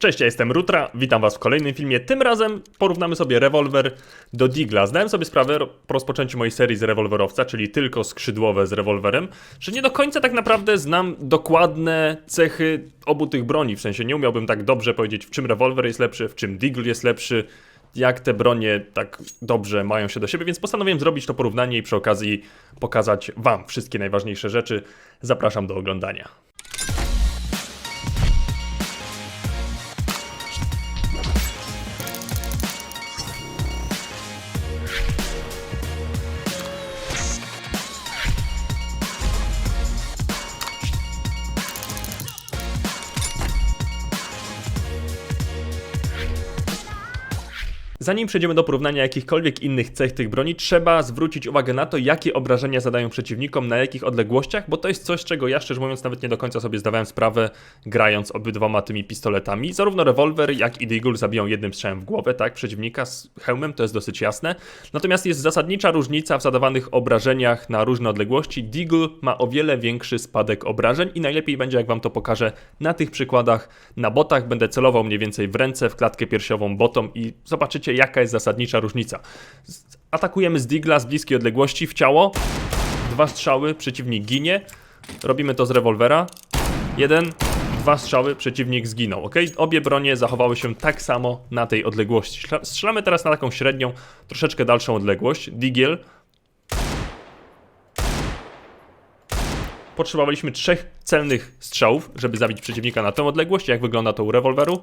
Cześć, ja jestem Rutra, witam was w kolejnym filmie. Tym razem porównamy sobie rewolwer do Digla. Zdałem sobie sprawę po rozpoczęciu mojej serii z rewolwerowca, czyli tylko skrzydłowe z rewolwerem, że nie do końca tak naprawdę znam dokładne cechy obu tych broni. W sensie nie umiałbym tak dobrze powiedzieć, w czym rewolwer jest lepszy, w czym Deagle jest lepszy, jak te bronie tak dobrze mają się do siebie, więc postanowiłem zrobić to porównanie i przy okazji pokazać wam wszystkie najważniejsze rzeczy. Zapraszam do oglądania. Zanim przejdziemy do porównania jakichkolwiek innych cech tych broni, trzeba zwrócić uwagę na to, jakie obrażenia zadają przeciwnikom, na jakich odległościach, bo to jest coś, czego ja szczerze mówiąc nawet nie do końca sobie zdawałem sprawę, grając obydwoma tymi pistoletami. Zarówno rewolwer, jak i Deagle zabiją jednym strzałem w głowę, tak, przeciwnika z hełmem, to jest dosyć jasne. Natomiast jest zasadnicza różnica w zadawanych obrażeniach na różne odległości. Deagle ma o wiele większy spadek obrażeń i najlepiej będzie, jak wam to pokażę na tych przykładach. Na botach będę celował mniej więcej w ręce, w klatkę piersiową botom i zobaczycie, jaka jest zasadnicza różnica. Atakujemy z Digla z bliskiej odległości w ciało. Dwa strzały, przeciwnik ginie. Robimy to z rewolwera. Jeden, dwa strzały, przeciwnik zginął. Ok? Obie bronie zachowały się tak samo na tej odległości. Strzelamy teraz na taką średnią, troszeczkę dalszą odległość. Digiel. Potrzebowaliśmy trzech celnych strzałów, żeby zabić przeciwnika na tę odległość. Jak wygląda to u rewolweru?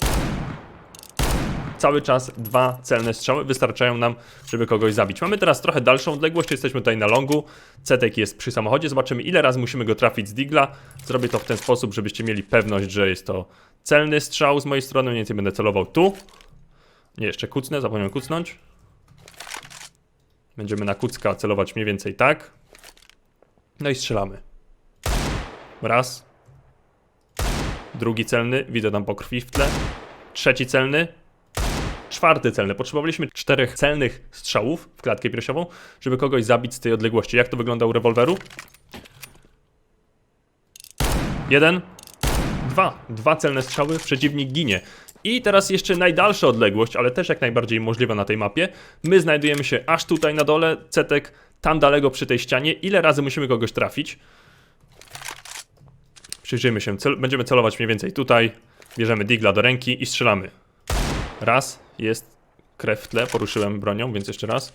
Cały czas dwa celne strzały wystarczają nam, żeby kogoś zabić. Mamy teraz trochę dalszą odległość, jesteśmy tutaj na longu. Cetek jest przy samochodzie, zobaczymy ile razy musimy go trafić z digla. Zrobię to w ten sposób, żebyście mieli pewność, że jest to celny strzał z mojej strony. Mniej więcej będę celował tu. Nie, jeszcze kucnę, zapomniałem kucnąć. Będziemy na kucka celować mniej więcej tak. No i strzelamy. Raz. Drugi celny, widzę tam po krwi w tle. Trzeci celny, czwarty celny. Potrzebowaliśmy czterech celnych strzałów w klatkę piersiową, żeby kogoś zabić z tej odległości. Jak to wygląda u rewolweru? Jeden, dwa. Dwa celne strzały, przeciwnik ginie. I teraz jeszcze najdalsza odległość, ale też jak najbardziej możliwa na tej mapie. My znajdujemy się aż tutaj na dole, cetek tam daleko przy tej ścianie. Ile razy musimy kogoś trafić? Przyjrzyjmy się, cel będziemy celować mniej więcej tutaj. Bierzemy digla do ręki i strzelamy. Raz, jest krew w tle, poruszyłem bronią, więc jeszcze raz.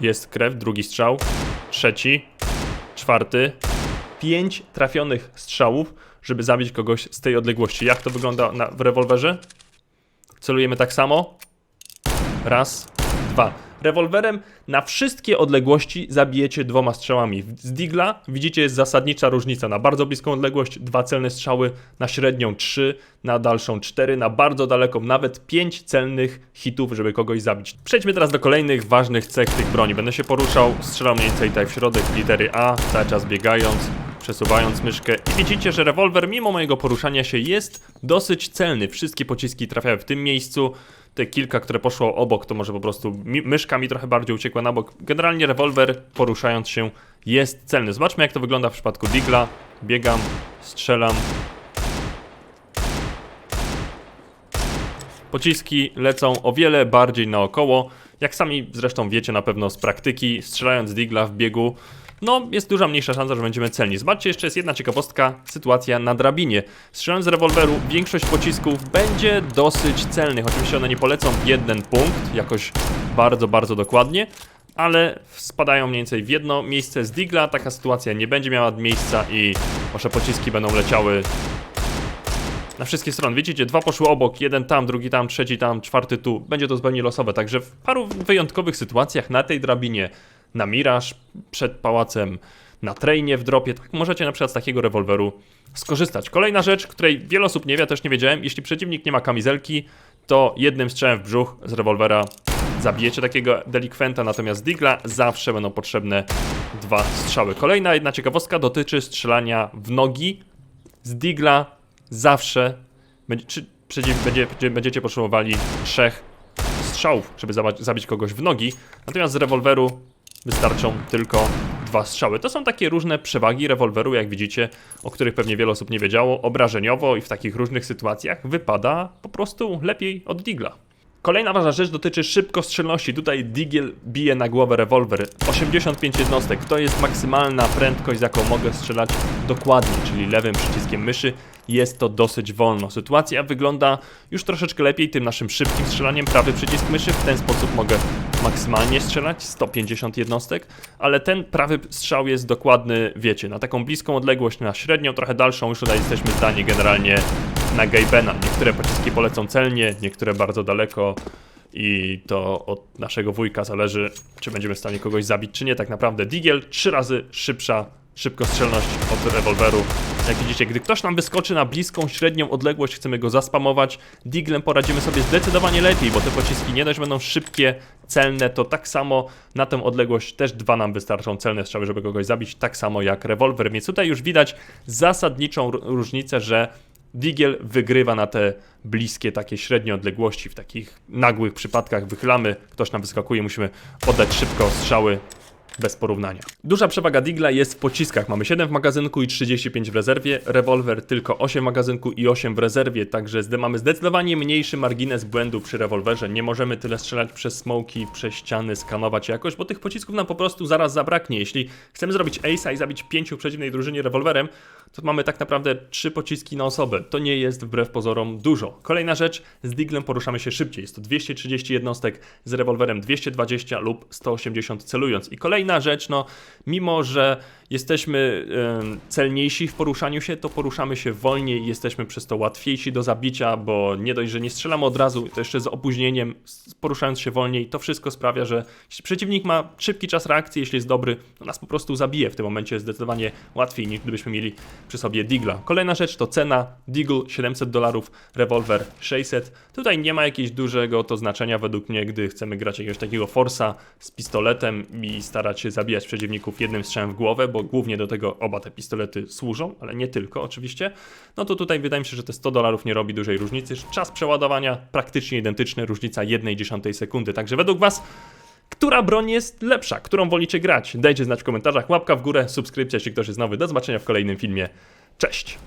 Jest krew, drugi strzał, trzeci, czwarty. Pięć trafionych strzałów, żeby zabić kogoś z tej odległości. Jak to wygląda na, w rewolwerze? Celujemy tak samo. Raz, dwa. Rewolwerem na wszystkie odległości zabijecie dwoma strzałami. Z Digla widzicie jest zasadnicza różnica. Na bardzo bliską odległość dwa celne strzały, na średnią trzy, na dalszą cztery, na bardzo daleką nawet pięć celnych hitów, żeby kogoś zabić. Przejdźmy teraz do kolejnych ważnych cech tych broni. Będę się poruszał, strzelał mniej więcej tutaj w środek litery A, cały czas biegając, przesuwając myszkę i widzicie, że rewolwer mimo mojego poruszania się jest dosyć celny. Wszystkie pociski trafiają w tym miejscu te kilka, które poszło obok, to może po prostu mi, myszka mi trochę bardziej uciekła na bok. Generalnie rewolwer, poruszając się, jest celny. Zobaczmy, jak to wygląda w przypadku Digla. Biegam, strzelam. Pociski lecą o wiele bardziej naokoło. Jak sami zresztą wiecie na pewno z praktyki, strzelając Digla w biegu, no jest duża mniejsza szansa, że będziemy celni. Zobaczcie, jeszcze jest jedna ciekawostka, sytuacja na drabinie. Strzelając z rewolweru, większość pocisków będzie dosyć celnych. Oczywiście one nie polecą jeden punkt, jakoś bardzo, bardzo dokładnie, ale spadają mniej więcej w jedno miejsce z Digla. Taka sytuacja nie będzie miała miejsca i wasze pociski będą leciały na wszystkie strony. Widzicie, dwa poszły obok, jeden tam, drugi tam, trzeci tam, czwarty tu. Będzie to zupełnie losowe, także w paru wyjątkowych sytuacjach na tej drabinie, na miraż, przed pałacem, na trainie w dropie, tak możecie na przykład z takiego rewolweru skorzystać. Kolejna rzecz, której wiele osób nie wie, też nie wiedziałem, jeśli przeciwnik nie ma kamizelki, to jednym strzałem w brzuch z rewolwera zabijecie takiego delikwenta, natomiast Digla zawsze będą potrzebne dwa strzały. Kolejna jedna ciekawostka dotyczy strzelania w nogi. Z Digla zawsze będzie, czy, przeciw, będzie, będzie, będziecie potrzebowali trzech strzałów, żeby zabić kogoś w nogi. Natomiast z rewolweru wystarczą tylko dwa strzały. To są takie różne przewagi rewolweru, jak widzicie, o których pewnie wiele osób nie wiedziało. Obrażeniowo i w takich różnych sytuacjach wypada po prostu lepiej od digla. Kolejna ważna rzecz dotyczy szybkostrzelności. Tutaj Digiel bije na głowę rewolwer. 85 jednostek to jest maksymalna prędkość, z jaką mogę strzelać dokładnie, czyli lewym przyciskiem myszy. Jest to dosyć wolno. Sytuacja wygląda już troszeczkę lepiej tym naszym szybkim strzelaniem. Prawy przycisk myszy, w ten sposób mogę maksymalnie strzelać 150 jednostek, ale ten prawy strzał jest dokładny, wiecie, na taką bliską odległość, na średnią, trochę dalszą. Już tutaj jesteśmy zdani generalnie na Gabena. Niektóre pociski polecą celnie, niektóre bardzo daleko i to od naszego wujka zależy, czy będziemy w stanie kogoś zabić, czy nie. Tak naprawdę Digiel trzy razy szybsza szybkostrzelność od rewolweru. Jak widzicie, gdy ktoś nam wyskoczy na bliską, średnią odległość, chcemy go zaspamować, Diglem poradzimy sobie zdecydowanie lepiej, bo te pociski nie dość będą szybkie, celne, to tak samo na tę odległość też dwa nam wystarczą celne strzały, żeby kogoś zabić, tak samo jak rewolwer. Więc tutaj już widać zasadniczą różnicę, że Digiel wygrywa na te bliskie, takie średnie odległości. W takich nagłych przypadkach wychylamy, ktoś nam wyskakuje, musimy oddać szybko strzały bez porównania. Duża przewaga Digla jest w pociskach. Mamy 7 w magazynku i 35 w rezerwie. Rewolwer tylko 8 w magazynku i 8 w rezerwie, także mamy zdecydowanie mniejszy margines błędu przy rewolwerze. Nie możemy tyle strzelać przez smoki, przez ściany, skanować jakoś, bo tych pocisków nam po prostu zaraz zabraknie. Jeśli chcemy zrobić ace'a i zabić pięciu w przeciwnej drużynie rewolwerem, to mamy tak naprawdę 3 pociski na osobę. To nie jest wbrew pozorom dużo. Kolejna rzecz, z Diglem poruszamy się szybciej. Jest to 230 jednostek, z rewolwerem 220 lub 180 celując. I kolejna rzecz, no mimo, że jesteśmy celniejsi w poruszaniu się, to poruszamy się wolniej, jesteśmy przez to łatwiejsi do zabicia, bo nie dość, że nie strzelamy od razu, to jeszcze z opóźnieniem, poruszając się wolniej, to wszystko sprawia, że przeciwnik ma szybki czas reakcji, jeśli jest dobry, to nas po prostu zabije. W tym momencie zdecydowanie łatwiej niż gdybyśmy mieli przy sobie Digla. Kolejna rzecz to cena. Deagle 700 dolarów, rewolwer 600. Tutaj nie ma jakiegoś dużego to znaczenia według mnie, gdy chcemy grać jakiegoś takiego forsa z pistoletem i starać się zabijać przeciwników jednym strzałem w głowę, bo głównie do tego oba te pistolety służą, ale nie tylko oczywiście. No to tutaj wydaje mi się, że te 100 dolarów nie robi dużej różnicy. Czas przeładowania praktycznie identyczny, różnica 1,1 sekundy. Także według Was która broń jest lepsza? Którą wolicie grać? Dajcie znać w komentarzach. Łapka w górę, subskrypcja, jeśli ktoś jest nowy. Do zobaczenia w kolejnym filmie. Cześć!